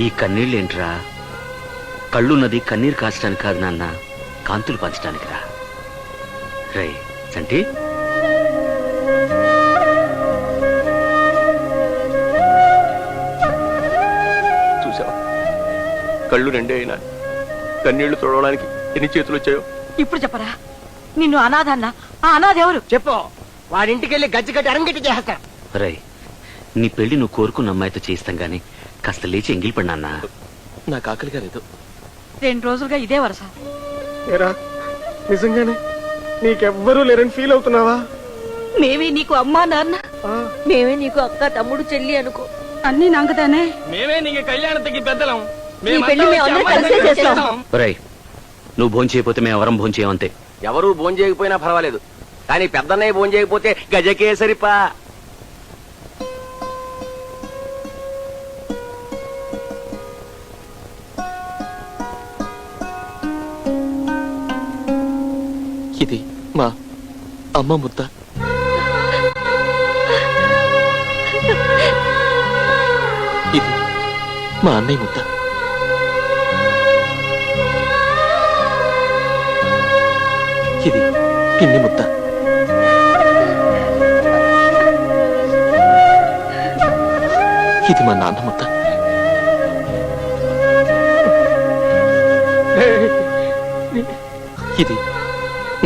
ఈ కన్నీళ్ళేంట్రా? కళ్ళున్నది కన్నీరు కాచడానికి కాదు నాన్న కాంతులు పంచడానికి రా. రే సంటి చూసావా? కళ్ళు రెండే అయినా కన్నీళ్ళు తొడవడానికి ఎన్ని చేతులు వచ్చాయో? ఇప్పుడు చెప్పరా? నిన్ను అనాథన్న ఆ అనాథ ఎవరు? చెప్పు. వాడింటికి వెళ్ళి గజ్జి కట్టి అరంగట్టి చేస్తా రే నీ పెళ్ళి నువ్వు కోరుకున్న అమ్మాయితో చేయిస్తాం గాని కాస్త లేచి ఎంగిల్ పడి నాన్న. నాకు ఆకలిగా లేదు. రెండు రోజులుగా ఇదే వరస. ఏరా నిజంగానే? నీకెవ్వరూ లేరని ఫీల్ అవుతున్నావా? మేమే నీకు అమ్మా నాన్న. మేమే నీకు అక్క తమ్ముడు చెల్లి అనుకో. అన్ని నంగతానే మేమే నీకు కళ్యాణతికి పెద్దలం. నువ్వు భోంచేయపోతే మేము ఎవరం భోంచేయమంతే ఎవరు భోజనం చేయకపోయినా పర్వాలేదు. కానీ పెద్దన్నయ్య భోజనం చేయకపోతే గజకేసరిపా. అమ్మ ముద్ద. ఇది మా అన్నయ్య ముద్ద. ఇది పిన్ని ముద్ద. ఇది మా నాన్న ముద్ద. ఇది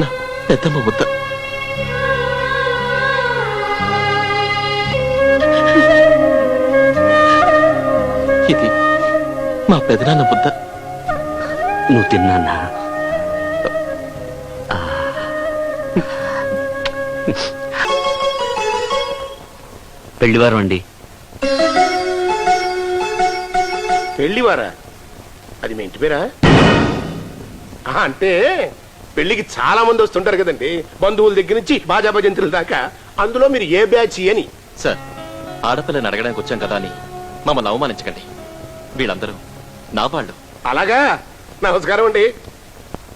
నా పెద్దమ్మ ముద్ద. ఇది మా పెదనాన్న ముద్ద నువ్వు తిన్నానా? పెళ్ళివారం అండి. పెళ్ళివారా? అది మీ ఇంటి పేరా? ఆహా, అంటే పెళ్ళికి చాలా మంది వస్తుంటారు కదండి. బంధువుల దగ్గర నుంచి బాజా భజంతుల దాకా. అందులో మీరు ఏ బ్యాచ్ అని? సార్ ఆడపిల్లని అడగడానికి వచ్చాం కదా అని. మమ్మల్ని అవమానించకండి. వీళ్ళందరూ. నా వాళ్ళు. అలాగా? నమస్కారం అండి.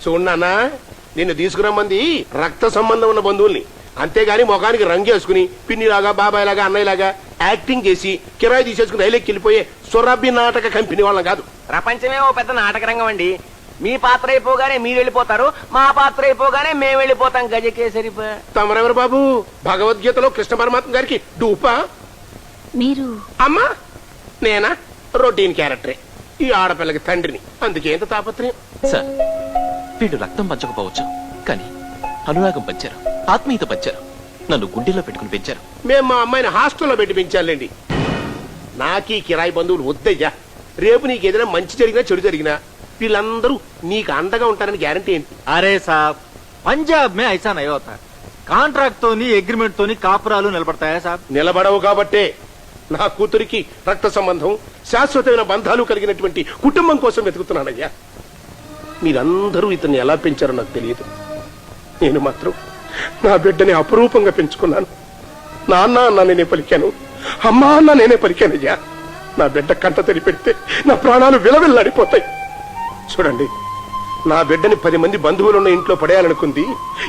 చూడన్నా నిన్ను తీసుకురమ్మంది రక్త సంబంధం ఉన్న బంధువుల్ని. అంతేగాని ముఖానికి రంగేసుకుని పిన్నిలాగా బాబాయ్లాగా అన్నయ్యలాగా యాక్టింగ్ చేసి కిరాయి తీసేసుకుని రైలెక్కి వెళ్ళిపోయే సురభి నాటక కంపెనీ వాళ్ళం కాదు. ప్రపంచమే ఓ పెద్ద నాటక రంగం అండి. మీ పాత్ర అయిపోగానే మీరు వెళ్ళిపోతారు మా పాత్ర అయిపోగానే మేము వెళ్ళిపోతాం గజకేసరిపా తమరెవరు బాబు? భగవద్గీతలో కృష్ణ పరమాత్మ గారికి డూపా? మీరు? అమ్మా! నేనా? రొటీన్ క్యారెక్టరే. ఈ ఆడపిల్లకి తండ్రిని. అందుకే ఎంత తాపత్రయం. సార్ వీళ్ళు రక్తం పంచకపోవచ్చు. కానీ అనురాగం పంచారు. ఆత్మీయత పంచారు. నన్ను గుండెలో పెట్టుకుని పెంచారు. మేము మా అమ్మాయిని హాస్టల్లో పెట్టి పెంచాలండి నాకు ఈ కిరాయి బంధువులు వద్దయ్యా. రేపు నీకు ఏదైనా మంచి జరిగినా చెడు జరిగినా వీళ్ళందరూ నీకు అండగా ఉంటారని గ్యారంటీ ఏంటి? అరే సాబ్ పంజాబ్ మే ఐసాన్ నయోత. కాంట్రాక్ట్ తోని అగ్రిమెంట్ తోని కాపురాలు నిలబడతాయా సాబ్? నిలబడవు కాబట్టే. నా కూతురికి రక్త సంబంధం శాశ్వతమైన బంధాలు కలిగినటువంటి కుటుంబం కోసం వెతుకుతున్నానయ్యా. మీరందరూ ఇతన్ని ఎలా పెంచారో నాకు తెలియదు. నేను మాత్రం నా బిడ్డని అపురూపంగా పెంచుకున్నాను. నాన్న అన్న నేనే పలికాను. అమ్మా అన్న నేనే పలికానయ్యా. నా బిడ్డ కంట తెలిపెడితే నా ప్రాణాలు విలవిల్లాడిపోతాయి. చూడండి నా బిడ్డని పది మంది బంధువులు ఉన్న ఇంట్లో పడేయాలనుకుంది.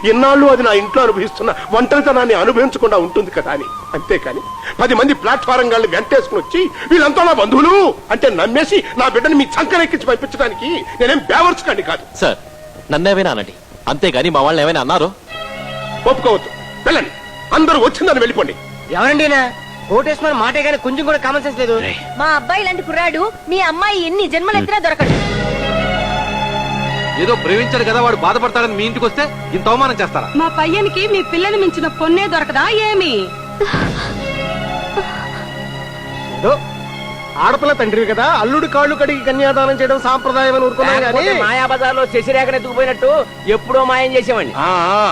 ఇన్నాళ్ళు అది నా ఇంట్లో అనుభవిస్తున్న ఒంటరితనాన్ని అనుభవించకుండా ఉంటుంది కదా అని. అంతేకాని పది మంది ప్లాట్ఫారం గాళ్ళని వెంటేసుకుని వచ్చి వీళ్ళంతా నా బంధువులు అంటే నమ్మేసి నా బిడ్డని మీ చంకనెక్కించి పంపించడానికి నేనేం బేవర్చుకండి కాదు. సార్ నన్నేమైనా అనండి? అంతేగాని మా వాళ్ళని ఏమైనా అన్నారు? ఒప్పుకోవద్దు. వెళ్ళండి. అందరూ వచ్చిందని వెళ్ళిపోండి. ఎవరండి? ఓటేసుకున్న మాటే కానీ కొంచెం కూడా కామన్ సెన్స్ లేదు. మా అబ్బాయి లాంటి కుర్రాడు మీ అమ్మాయి ఎన్ని జన్మలెత్తినా దొరకడు. ఏదో ప్రేమించాడు కదా వాడు బాధపడతాడని మీ ఇంటికి వస్తే ఇంత అవమానం చేస్తారా? మా పయ్యనికి మీ పిల్లని మించిన పొన్నే దొరకదా ఏమి? ఏదో ఆడపిల్ల తండ్రి కదా అల్లుడు కాళ్ళు కడిగి కన్యాదానం చేయడం సాంప్రదాయం అని ఊరుకున్నాం కానీ మాయాబజార్లో శశిరేఖను ఎత్తుకుపోయినట్టు ఎప్పుడో మాయం చేసామండి ఆ, ఆ,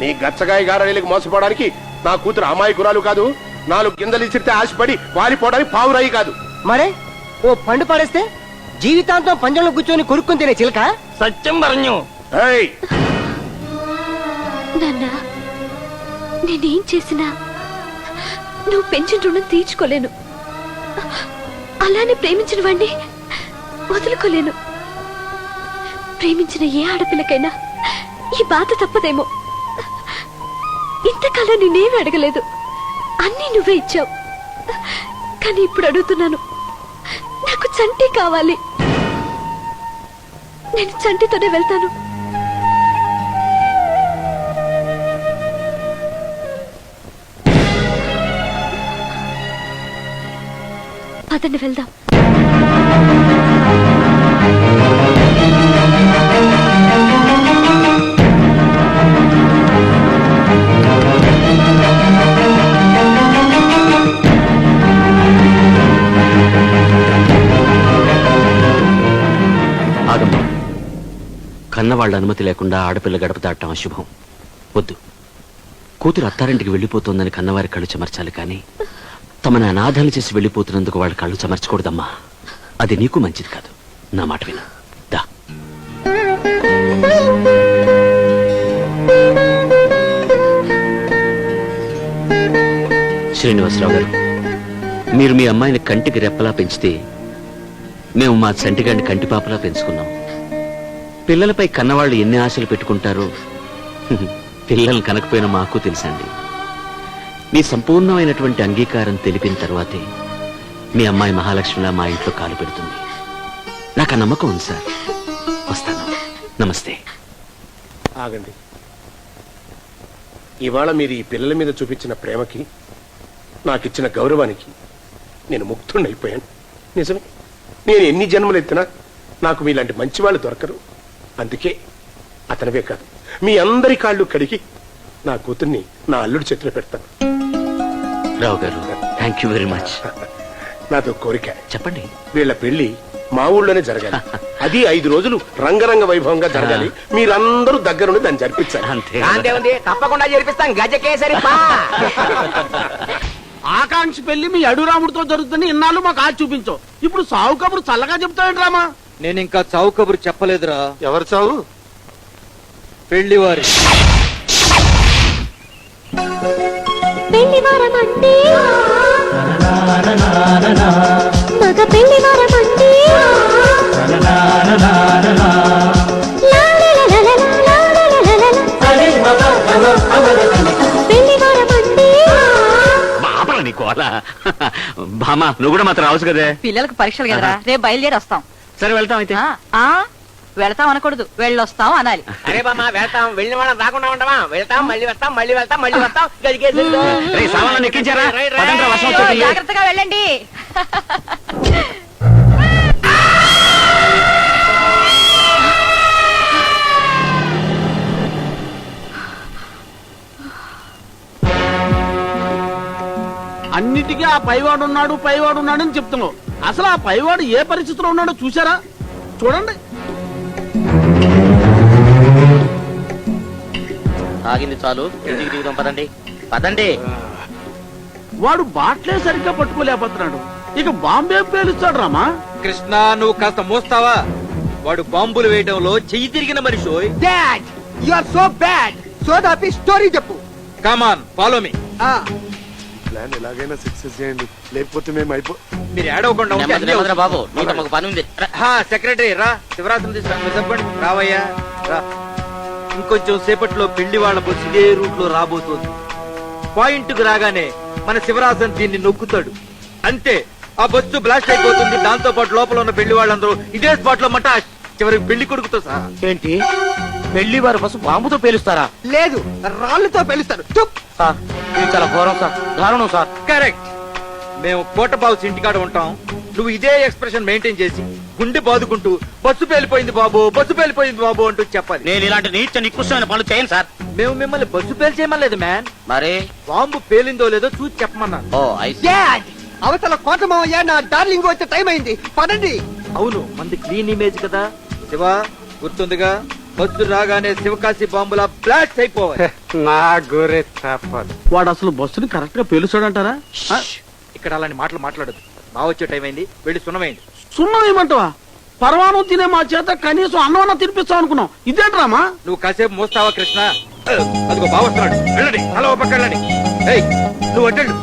నీ గచ్చగాయ గారడీలకు మోసపోవడానికి నా కూతురు అమాయకురాలు కాదు. నాలుగు గింజలు ఇచ్చితే ఆశపడి వాలిపోవడానికి పావురాయి కాదు. మరే ఓ పండు పడేస్తే జీవితాంతం పంజంలో కూర్చొని కొరుక్కుని తినే చిలక? సత్యం പറഞ്ഞു ఏయ్ నాన్న నేనేం చేసినా నువ్వు పెంచిన రుణం తీర్చుకోలేను అలానే ప్రేమించిన వాణ్ణి వదులుకోలేను ప్రేమించిన ఏ ఆడపిల్లకైనా ఈ బాధ తప్పదేమో ఇంతకాలం నేనేమి అడగలేదు అన్నీ నువ్వే ఇచ్చావు కానీ ఇప్పుడు అడుగుతున్నాను నాకు చంటి కావాలి నేను చంటితోనే వెళ్తాను. పదండి వెళ్దాం. వాళ్ళ అనుమతి లేకుండా ఆడపిల్ల గడప దాటం అశుభం. వద్దు. కూతురు అత్తారింటికి వెళ్ళిపోతుందని కన్నవారి కళ్ళు చెమర్చాలి కానీ తమని అనాథాలు చేసి వెళ్ళిపోతున్నందుకు వాళ్ళ కళ్ళు చెమర్చకూడదమ్మా. అది నీకు మంచిది కాదు. నా మాట విన. దా. శ్రీనివాసరావు గారు మీరు మీ అమ్మాయిని కంటికి రెప్పలా పెంచితే మేము మా చంటిగాడిని కంటిపాపలా పెంచుకున్నాం. పిల్లలపై కన్నవాళ్ళు ఎన్ని ఆశలు పెట్టుకుంటారో? పిల్లలు పిల్లల్ని కనకపోయినా మాకు తెలుసండి. మీ సంపూర్ణమైనటువంటి అంగీకారం తెలిపిన తర్వాతే మీ అమ్మాయి మహాలక్ష్మిలా మా ఇంట్లో కాలు పెడుతుంది. నాకు ఆ నమ్మకం ఉంది సార్. వస్తాను. నమస్తే. ఆగండి. ఇవాళ మీరు ఈ పిల్లల మీద చూపించిన ప్రేమకి నాకిచ్చిన గౌరవానికి నేను ముక్తుండైపోయాను నిజమే. నేను ఎన్ని జన్మలు ఎత్తినా నాకు మీలాంటి మంచి వాళ్ళు దొరకరు. అందుకే అతనివే కాదు మీ అందరి కాళ్ళు కడిగి నా కూతుర్ని నా అల్లుడి చేతిలో పెడతాను. రావు గారు థ్యాంక్ యూ వెరీ మచ్ నాతో కోరిక. చెప్పండి. వీళ్ళ పెళ్ళి మా ఊళ్ళోనే జరగాలి. అది ఐదు రోజులు రంగరంగ వైభవంగా జరగాలి. మీరందరూ దగ్గరుండి దాన్ని జరిపించాలి. తప్పకుండా జరిపిస్తాం. గజకేసరి పా. ఆకాంక్ష పెళ్ళి మీ అడురాముడితో జరుగుతుంది ఇన్నాళ్ళు మాకు ఆచి చూపించావు. ఇప్పుడు సావు కబురు చల్లగా చెప్తావేంట్రామా నేను ఇంకా చావు కబురు చెప్పలేదురా. ఎవరు చావు? పెళ్ళివారి. మగ బాపల నీకు అలా బామా నువ్వు కూడా మాత్రం రావచ్చు కదే. పిల్లలకు పరీక్షలు కదరా. రేపు బయలుదేరి వస్తాం సరే వెళ్తాం అయితే. ఆ, వెళతాం అనకూడదు. వెళ్ళొస్తాం అనాలి. అరే బామ్మ వెళ్తాం. వెళ్ళిన వాళ్ళం రాకుండా ఉంటామా వెళ్తాం మళ్ళీ వస్తాం మళ్ళీ వెళ్తాం మళ్ళీ వస్తాం. గజకేసరి రేయ్, సామాన్లు ఎక్కించారా? Right, right. పదండ్రా, వర్షం అయ్యో, వచ్చేస్తుంది. జాగ్రత్తగా వెళ్ళండి. అన్నిటికీ ఆ పైవాడు ఉన్నాడు పైవాడు ఉన్నాడు అని చెప్తున్నావు. అసలు ఆ పైవాడు ఏ పరిస్థితిలో ఉన్నాడో చూసారా చూడండి. ఆగింది చాలు. ఇంటికి దిగుదాం పదండి. పదండి. వాడు బాట్లే సరిగ్గా పట్టుకోలేకపోతున్నాడు. ఇక బాంబే పేలుస్తాడు రామా. కృష్ణ నువ్వు కాస్త మోస్తావా? వాడు బాంబులు వేయడంలో చెయ్యి తిరిగిన మనిషి dad you are so bad so దాపి story చెప్పు. కమాన్ ఫాలో మీ ఆ. ప్లాన్ ఎలాగైనా సక్సెస్ చేయండి. లేకపోతే మేము అయిపో మీరు ఏడవకుండా ఉంటే అన్నీ అవుతాయి. బాబు నీకు మాకు పని ఉంది. హా, సెక్రటరీ రా. శివరాత్రి తీసుకురా చెప్పండి రావయ్యా రా. ఇంకొంచెం సేపట్లో పెళ్ళి వాళ్ళ బస్సు ఇదే రూట్లో రాబోతోంది. పాయింట్కు రాగానే మన శివరాజన్ దీన్ని నొక్కుతాడు. అంతే ఆ బస్సు బ్లాస్ట్ అయిపోతుంది. దాంతో పాటు లోపల ఉన్న పెళ్ళి వాళ్ళందరూ ఇదే స్పాట్లో మట చివరికి పెళ్ళి కొడుకుతో సహా. ఏంటి? పెళ్ళి వారి బస్సు బాంబుతో పేలుస్తారా? లేదు రాళ్ళతో పెలుస్తారు. సార్ ఇది చాలా ఘోరం సార్. దారుణం సార్. కరెక్ట్. మేము కోటబాబు ఇంటికాడ ఉంటాం. నువ్వు ఇదే ఎక్స్ప్రెషన్ మెయింటైన్ చేసి గుండె బాదుకుంటూ బస్సు పేలిపోయింది బాబు బస్సు పేలిపోయింది బాబు అంటూ చెప్పాలి. నేను ఇలాంటి నీచ నికృష్టమైన పనులు చేయను సార్. మేము మిమ్మల్ని బస్సు పేల్చేయమలేదు మ్యాన్. మరి? బాంబు పేలిందో లేదో చూసి చెప్పమన్నాను ఓ అవతల కోటమయ్య నా డార్లింగ్ వచ్చే టైం అయింది. పదండి. అవును మంది క్లీన్ ఇమేజ్ కదా. శివ గుర్తుందిగా? బస్సు రాగానే శివకాశి బాంబులా బ్లాస్ట్ అయిపోవాలి. నా గురి తప్పదు. వాడు అసలు బస్సుని కరెక్ట్గా పేలుస్తాడంటారా? ఆ, ఇక్కడ అలాంటి మాటలు మాట్లాడదు బాగా వచ్చే టైం అయింది వెళ్ళి సున్నమైంది. సున్నం ఏమంటావా? పరమాణం తినే మా చేత కనీసం అన్నమన్నా తినిపిస్తాం అనుకున్నాం ఇదేంట్రామా నువ్వు కాసేపు మోస్తావా కృష్ణ? అదిగో బావ వస్తున్నాడు. వెళ్ళండి అలా పక్క వెళ్ళండి. ఏయ్ నువ్వు అడ్డండు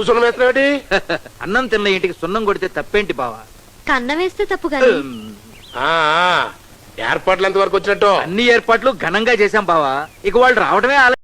నువ్వు సున్నమేస్తున్నాడు అన్నం తిన్న ఇంటికి సున్నం కొడితే తప్పేంటి బావా? కన్న వేస్తే తప్పు కానీ ఆ, ఆ, ఏర్పాట్లు ఎంతవరకు వచ్చినట్టు? అన్ని ఏర్పాట్లు ఘనంగా చేశాం బావా. ఇక వాళ్ళు రావడమే ఆలస్యం.